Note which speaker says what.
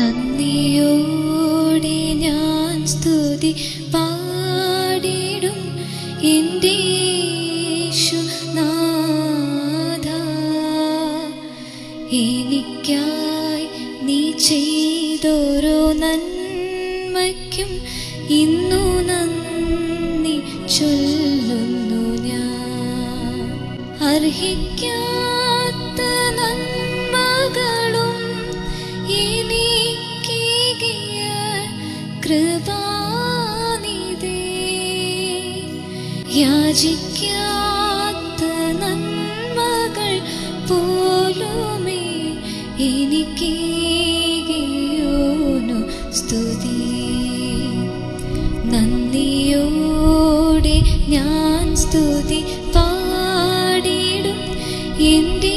Speaker 1: നന്ദിയോടെ ഞാൻ സ്തുതി പാടിടും എന്റെ നാഥ എനിക്കായി നീ ചെയ്തോരോ നന്മയ്ക്കും ഇന്നു നന്ദി ചൊല്ലുന്നു ഞാൻ. അർഹിക്കാത്ത കൃപാനിതേ ഞാൻ സ്തുതി പാടിടും. എന്റെ